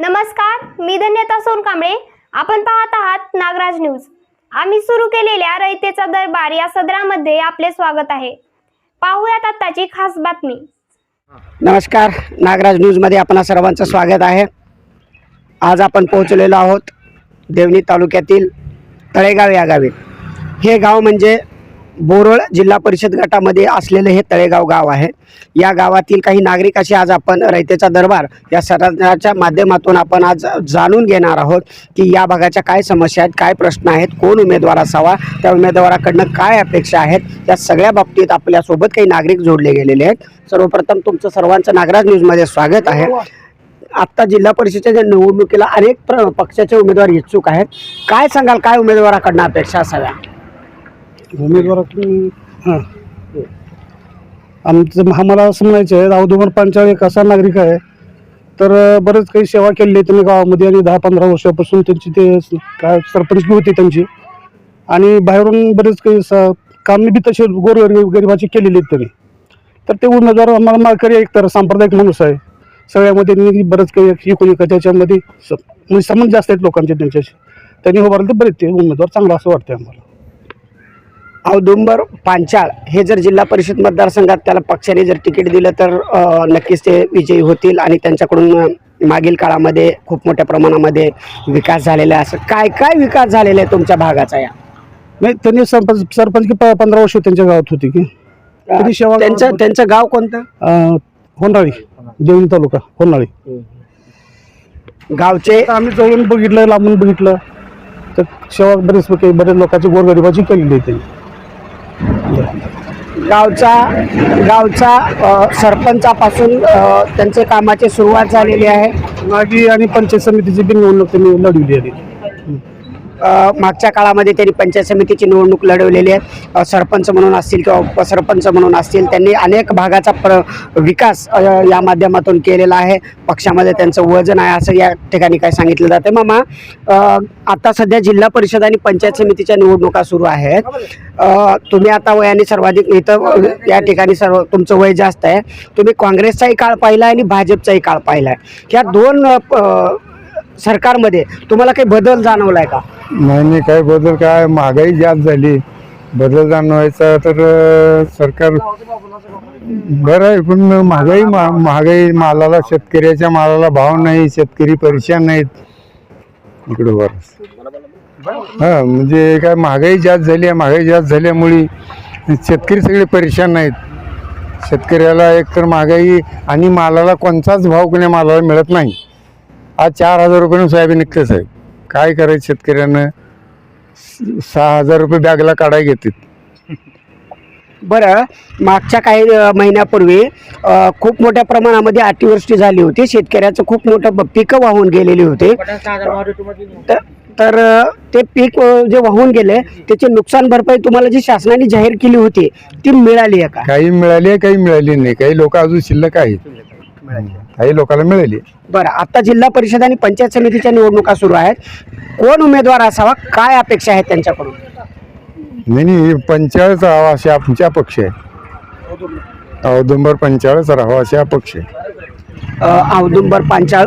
नमस्कार मी धन्यता सोनकांबळे. आपण पाहत आहात नागराज न्यूज. आम्ही सुरू केलेल्या रयतेचा दरबार या सदरामध्ये आपले स्वागत आहे. पाहूयात आत्ताची खास बातमी. नमस्कार नागराज न्यूजमध्ये आपण सर्वांचं स्वागत आहे. आज आपण पोहोचलेलो आहोत देवणी तालुक्यातील तळेगाव या गावी. हे गाव म्हणजे बोरळ जिल्हा परिषद गटामध्ये असलेले हे तळेगाव गाव आहे. या गावातील काही नागरिकाशी आज आपण रयतेचा दरबार या सराच्या माध्यमातून आपण आज जाणून घेणार आहोत की या भागाच्या काय समस्या आहेत काय प्रश्न आहेत कोण उमेदवार असावा त्या उमेदवाराकडनं काय अपेक्षा आहेत या सगळ्या बाबतीत आपल्यासोबत काही नागरिक जोडले गेलेले आहेत. सर्वप्रथम तुमचं सर्वांचं नागराज न्यूजमध्ये स्वागत आहे. आत्ता जिल्हा परिषदेच्या निवडणुकीला अनेक प्र पक्षाचे उमेदवार इच्छुक आहेत. काय सांगाल काय उमेदवाराकडनं अपेक्षा असाव्या? उमेदवाराकडून हां. आमचं आम्हाला असं म्हणायचं आहे रावदुमर पांचाळ एक असा नागरिक आहे. तर बरेच काही सेवा केलेली आहे त्यांनी गावामध्ये आणि दहा पंधरा वर्षापासून त्यांची ते काय काय सरपंचकी होती त्यांची. आणि बाहेरून बरेच काही स कामे बी तसे गोर गरिबाची केलेली आहेत त्यांनी. तर ते उमेदवार आम्हाला मारकरी एक तर सांप्रदायिक माणूस आहे. सगळ्यामध्ये त्यांनी बरंच काही एकूण एक त्याच्यामध्ये स- म्हणजे संबंध जास्त आहेत लोकांचे त्यांच्याशी. त्यांनी उभारले तर बरेच ते उमेदवार चांगला असं वाटतं आम्हाला. औदुंबर पांचाळ हे जर जिल्हा परिषद मतदारसंघात त्याला पक्षाने जर तिकीट दिलं तर नक्कीच ते विजयी होतील आणि त्यांच्याकडून मागील काळामध्ये खूप मोठ्या प्रमाणामध्ये विकास झालेला आहे. असं काय काय विकास झालेला आहे तुमच्या भागाचा या? नाही त्यांनी सरपंच सरपंच की प- पंधरा वर्ष त्यांच्या गावात होती की. त्यांनी सेवा त्यांचं त्यांचं गाव कोणतं? अं, होनाळी देवणी तालुका होनाळी गावचे? तर आम्ही जवळून बघितलं लांबून बघितलं. तर सेवा बरेच बरेच लोकांची गोरगरिबाची केलेली आहे त्यांनी. गावचा गावचा सरपंचापासून त्यांचे कामाची सुरुवात झालेली आहे. मागी आणि पंचायत समितीची बी निवडणूक त्यांनी लढवली आहे. मागच्या काळामध्ये त्यांनी पंचायत समितीची निवडणूक लढवलेली आहे. सरपंच म्हणून असतील किंवा उपसरपंच म्हणून असतील त्यांनी अनेक भागाचा प्र विकास या माध्यमातून केलेला आहे. पक्षामध्ये त्यांचं वजन आहे असं या ठिकाणी काय सांगितलं जातं. मामा आता सध्या जिल्हा परिषद आणि पंचायत समितीच्या निवडणुका सुरू आहेत. तुम्ही आता वयाने सर्वाधिक इथं या ठिकाणी सर्व तुमचं वय जास्त आहे. तुम्ही काँग्रेसचाही काळ पाहिला आणि भाजपचाही काळ पाहिला आहे. या दोन प- सरकारमध्ये तुम्हाला काही बदल जाणवला आहे का? नाही नाही काय बदल काय? महागाई जास्त झाली. बदल जाणवायचा तर सरकार बरं आहे पण महागाई मा- महागाई मालाला शेतकऱ्याच्या मालाला भाव नाही शेतकरी परेशान नाहीत. इकडं बरं हा म्हणजे काय महागाई जास्त झाली आहे महागाई जास्त झाल्यामुळे शेतकरी सगळे परेशान नाहीत. शेतकऱ्याला एकतर महागाई आणि मालाला कोणताच भाव कोण्या मालाला मिळत नाही. आज चार हजार रुपयानं सोयाबीन निघतं साहेब. काय करायचं शेतकऱ्यानं? सहा हजार रुपये बॅगला काढाय घेतात. बरं मागच्या काही अ, महिन्यापूर्वी अ, खूप मोठ्या प्रमाणामध्ये अतिवृष्टी झाली होती. शेतकऱ्याचं खूप मोठं ब- पिकं वाहून गेलेली होती. तर- तर अ, ते पीक अ, जे वाहून गेले त्याची नुकसान भरपाई तुम्हाला जी शासनाने जाहीर केली होती ती मिळाली आहे का? काही मिळाली आहे काही मिळाली नाही. काही लोक अजून शिल्लक आहेत. काही लोकांना मिळाली. बरं आता जिल्हा परिषद आणि पंचायत समितीच्या निवडणुका सुरू आहेत. कोण उमेदवार असावा? काय अपेक्षा आहेत त्यांच्याकडून? नाही नाही पंचाळच राहावा अशी आमची अपेक्षा आहे. औदुंबर पंचाळच राहावा अशी अपेक्षा आहे. औदुंबर पांचाळ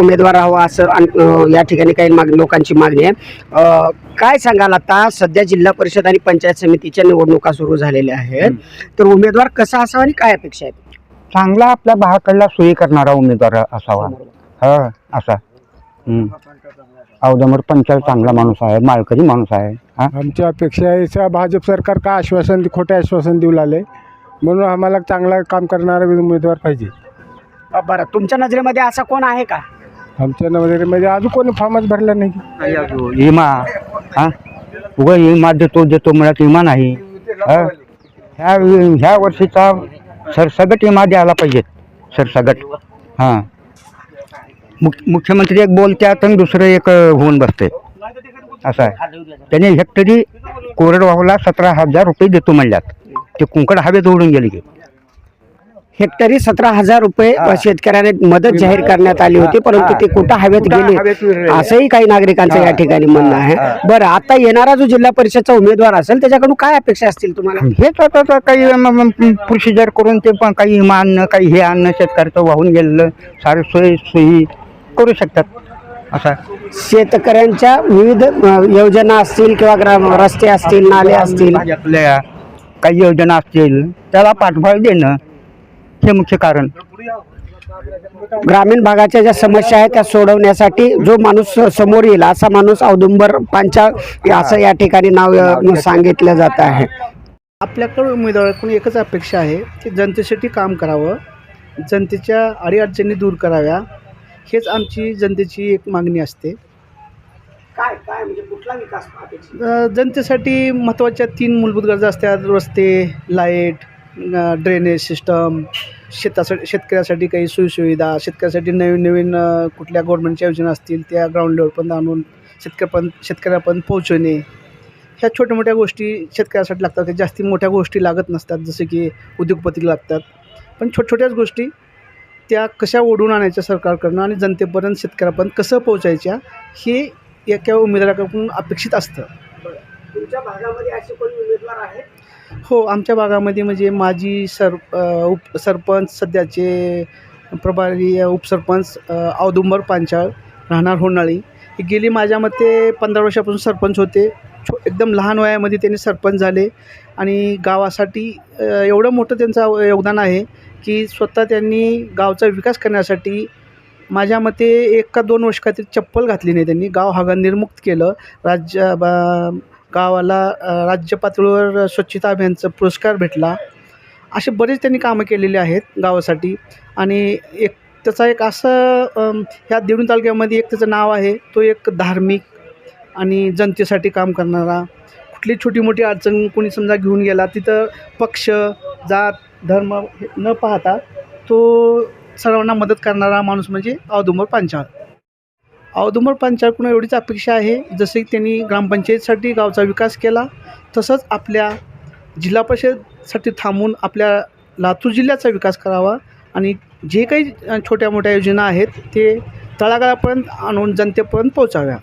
उमेदवार हवा असं अ, या ठिकाणी काही माग लोकांची मागणी आहे. काय सांगाल आता? सध्या जिल्हा परिषद आणि पंचायत समितीच्या निवडणुका सुरू झालेल्या आहेत. तर उमेदवार कसा असावा आणि काय अपेक्षा आहेत? चांगला आपल्या भागाकडला सोयी करणारा उमेदवार असावा. हा असा. हम्म. अवदमर पंचाल चांगला माणूस आहे माळकरी माणूस आहे. हा? आमची अपेक्षा आहे स- भाजप सरकार का आश्वासन खोटे आश्वासन देऊ लागले? म्हणून आम्हाला चांगला काम करणारा उमेदवार पाहिजे. बरं. तुमच्या नजरेमध्ये असा कोण आहे का? आमच्या नवनगरमध्ये अजून कोणी फॉर्मच भरला नाही. इमा. हा? उगा इमा देतो देतो म्हणत इमा नाही. हा? ह्या ह्या वर्षीचा सरसगट इमा द्यायला पाहिजेत. सरसगट हां. मुख मुख्यमंत्री एक बोलत्यात आणि दुसरं एक होऊन बसते असं आहे. त्याने हेक्टरी कोरडवाहूला सतरा हजार रुपये देतो म्हणल्यात. ते कुंकड हवेत उडून गेले की. हेक्टरी सतरा हजार रुपये शेतकऱ्याने मदत जाहीर करण्यात आली होती परंतु ते कुठं हवेत गेले? असंही काही नागरिकांचं या ठिकाणी म्हणणं आहे. बरं आता येणारा जो जिल्हा परिषदचा उमेदवार असेल त्याच्याकडून काय अपेक्षा असतील तुम्हाला? आता तर काही प्रोसिजर करून ते पण काही आणणं काही हे आणणं शेतकऱ्याचं वाहून गेलेलं सारे सोयी सोयी करू शकतात. असा शेतकऱ्यांच्या विविध योजना असतील किंवा ग्राम रस्ते असतील नाले असतील. काही योजना असतील त्याला पाठबळ देणं हे मुख्य कारण. ग्रामीण भागाच्या ज्या समस्या आहेत त्या सोडवण्यासाठी जो माणूस समोर येईल असा माणूस औदुंबर पांचाळ असं या ठिकाणी नाव सांगितलं जात आहे. आपल्याकडं उमेदवाराकडून एकच अपेक्षा आहे की जनतेसाठी काम करावं जनतेच्या अडीअडचणी दूर कराव्या हेच आमची जनतेची एक मागणी असते. काय काय म्हणजे कुठला विकास जनतेसाठी महत्त्वाच्या तीन मूलभूत गरजा असतात रस्ते लाइट ड्रेनेज सिस्टम शेतासाठी शेतकऱ्यासाठी काही सोयीसुविधा शेतकऱ्यासाठी नवीन नवीन कुठल्या गव्हर्मेंटच्या योजना असतील त्या ग्राउंड लेवलपर्यंत आणून शेतकऱ्यापर्यंत शेतकऱ्यापर्यंत पोहोचवणे. ह्या छोट्या मोठ्या गोष्टी शेतकऱ्यासाठी लागतात काही जास्ती मोठ्या गोष्टी लागत नसतात जसे की उद्योगपतीला लागतात. पण छोट छोट्याच गोष्टी त्या कशा ओढून आणायच्या सरकारकडनं आणि जनतेपर्यंत शेतकऱ्यापर्यंत कसं पोहोचायच्या हे एका उमेदवाराकडून अपेक्षित असतं. तुमच्या भागामध्ये असे कोणी उमेदवार आहेत? हो आमच्या भागामध्ये म्हणजे माजी सर उप सरपंच सध्याचे प्रभारी उपसरपंच औदुंबर पांचाळ राहणार होनाळी. हे गेली माझ्या मते पंधरा वर्षापासून सरपंच होते. छो एकदम लहान वयामध्ये त्यांनी सरपंच झाले. आणि गावासाठी एवढं मोठं त्यांचं योगदान आहे की स्वतः त्यांनी गावचा विकास करण्यासाठी माझ्या मते एक का दोन वर्ष काहीतरी चप्पल घातली नाही त्यांनी. गाव हागनिर्मुक्त केलं. राज्य बा- गावाला राज्य पातळीवर स्वच्छता अभियानचा पुरस्कार भेटला. असे बरेच त्यांनी कामं केलेली आहेत गावासाठी. आणि एक त्याचा एक असं ह्या देवणी तालुक्यामध्ये एक त्याचं नाव आहे तो एक धार्मिक आणि जनतेसाठी काम करणारा. कुठली छोटी मोठी अडचण कोणी समजा घेऊन गेला तिथं पक्ष जात धर्म हे न पाहता तो सर्वांना मदत करणारा माणूस म्हणजे औदुंबर पांचाळ. औदुंबर पंचायतकडून एवढीच अपेक्षा आहे. जसे की त्यांनी ग्रामपंचायतीसाठी गावचा विकास केला तसंच आपल्या जिल्हा परिषदसाठी थांबून आपल्या लातूर जिल्ह्याचा विकास करावा आणि जे काही छोट्या मोठ्या योजना आहेत ते तळागाळापर्यंत आणून जनतेपर्यंत पोहोचाव्या.